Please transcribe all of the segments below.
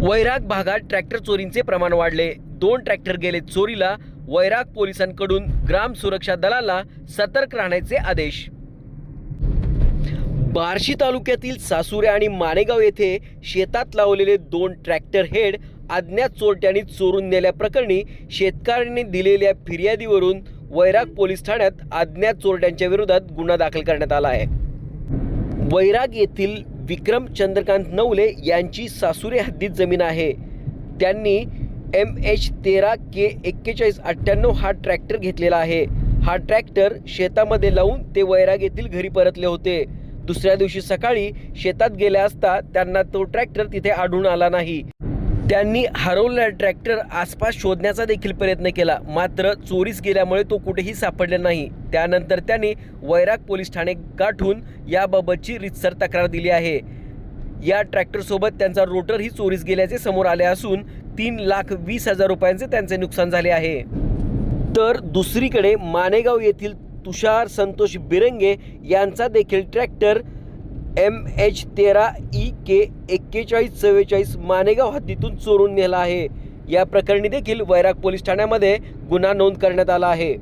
वैराग भागात ट्रॅक्टर चोरींचे प्रमाण वाढले. दोन ट्रॅक्टर गेले चोरीला. वैराग पोलिसांकडून ग्राम सुरक्षा दलाला सतर्क राहण्याचे आदेश. बार्शी तालुक्यातील सासुरे आणि माणेगाव येथे शेतात लावलेले दोन ट्रॅक्टर हेड अज्ञात चोरट्यांनी चोरून नेल्याप्रकरणी शेतकऱ्यांनी दिलेल्या फिर्यादीवरून वैराग पोलीस ठाण्यात अज्ञात चोरट्यांच्या विरोधात गुन्हा दाखल करण्यात आला आहे. वैराग येथील विक्रम चंद्रकांत नवले यांची सासुरे हद्दीत जमीन आहे. त्यांनी एम एच तेरा के एक्केचाळीस अठ्ठ्याण्णव हा ट्रॅक्टर घेतलेला आहे. हा ट्रॅक्टर शेतामध्ये लावून ते वैराग येथील घरी परतले होते. दुसऱ्या दिवशी सकाळी शेतात गेले असता त्यांना तो ट्रॅक्टर तिथे आढळून आला नाही. त्यांनी हरवलेला ट्रॅक्टर आसपास शोधण्याचा देखील प्रयत्न केला. मात्र चोरीस गेल्यामुळे तो कुठेही सापडले नाही. त्यानंतर त्यांनी वैराग पोलीस ठाणे गाठून याबाबतची रितसर तक्रार दिली आहे. या ट्रॅक्टरसोबत त्यांचा रोटरही चोरीस गेल्याचे समोर आले असून तीन लाख वीस हजार रुपयांचे त्यांचे नुकसान झाले आहे. तर दुसरीकडे मानेगाव येथील तुषार संतोष बिरंगे यांचा देखील ट्रॅक्टर एम एच तेरा ई के एक्केचाळीस चव्वेचाळीस मानेगाव हद्दीतून चोरून नेला आहे. या प्रकरणी देखील वैराग पोलीस ठाण्यामध्ये गुन्हा नोंद करण्यात आला आहे.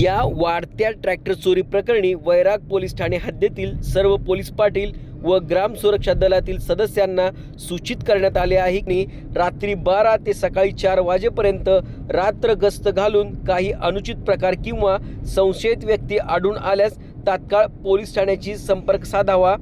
या वाढत्या ट्रॅक्टर चोरी प्रकरणी वैराग पोलीस ठाणे हद्दीतील सर्व पोलीस पाटील व ग्राम सुरक्षा दलातील सदस्यांना सूचित करण्यात आले आहे की रात्री बारा ते सकाळी चार वाजेपर्यंत रात्र गस्त घालून काही अनुचित प्रकार किंवा संशयित व्यक्ती आढळून आल्यास तात्काळ पोलीस ठाण्याची संपर्क साधावा.